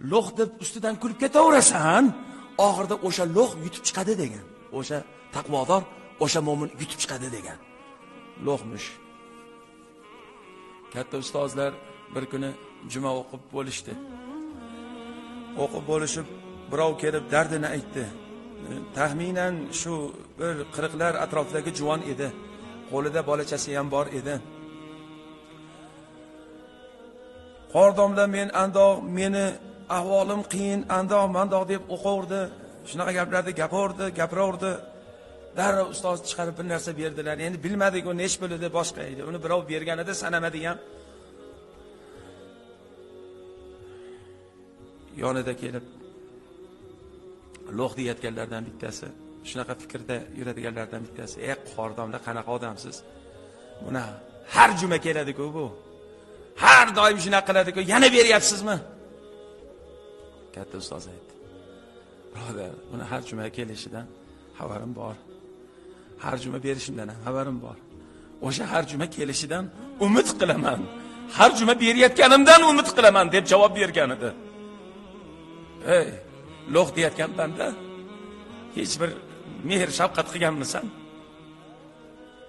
lo'h deb ustidan kulib ketaverasan oxirida o'sha lo'h yutib chiqadi degan. O'sha taqvodor o'sha mo'min yutib chiqadi degan. Lo'hmish. Katta ustozlar bir kuni juma o'qib bo'lishdi. O'qib bo'lishib birov kelib dardini aytdi. Taxminan shu bir qirqlar atrofidagi juvon edi. Qo'lida bolachasi ham bor edi. Qordomla men andoq meni ahvolim qiyin andoq mandoq deb o'qaverdi shunaqa gaplarni gapaverdi gapiraverdi darrov ustoz chiqarib bir narsa berdilar. Endi bilmadik u nechi bo'ladi boshqa edi. Uni birov berganida sanamadik ham yonida kelib lo'q deyayotganlardan bittasi shunaqa fikrda yuradiganlardan bittasi ey qordomda qanaqa odamsiz? Buni har juma keladiku bu. Har doim shunaqa qiladiku. Yana beryapsizmi? Katta ustoz aytdi. Birodar buni har juma kelishidan xabarim bor. Har juma berishimdan ham xabarim bor. O'sha har juma kelishidan umid qilaman. Har juma berayotganimdan umid qilaman deb javob bergan edi. Ey lo'q deyotgan banda hech bir mehr shafqat qilganmisan?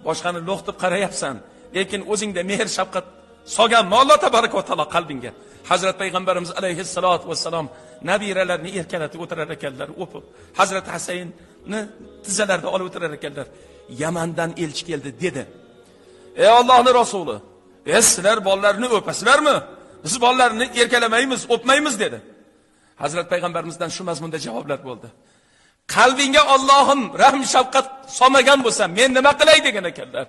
Boshqani lo'q deb qarayapsan lekin o'zingda mehr shafqat solganmi alloh tabaraka va taolo qalbingga. Hazrat payg'ambarimiz alayhissalotu vassalom nabiralarini erkalatib o'tirar ekanlar o'pib hazrat hasaynni tizzalarida olib o'tirar ekanlar. Yamandan elchi keldi dedi. Ey ollohni rasuli e sizlar bolalarni o'pasizlarmi? Biz bolalarni erkalamaymiz o'pmaymiz dedi. Hazrat payg'ambarimizdan shu mazmunda javoblar bo'ldi. Qalbingga ollohim rahm shafqat solmagan bo'lsa men nima qilay degan ekanlar.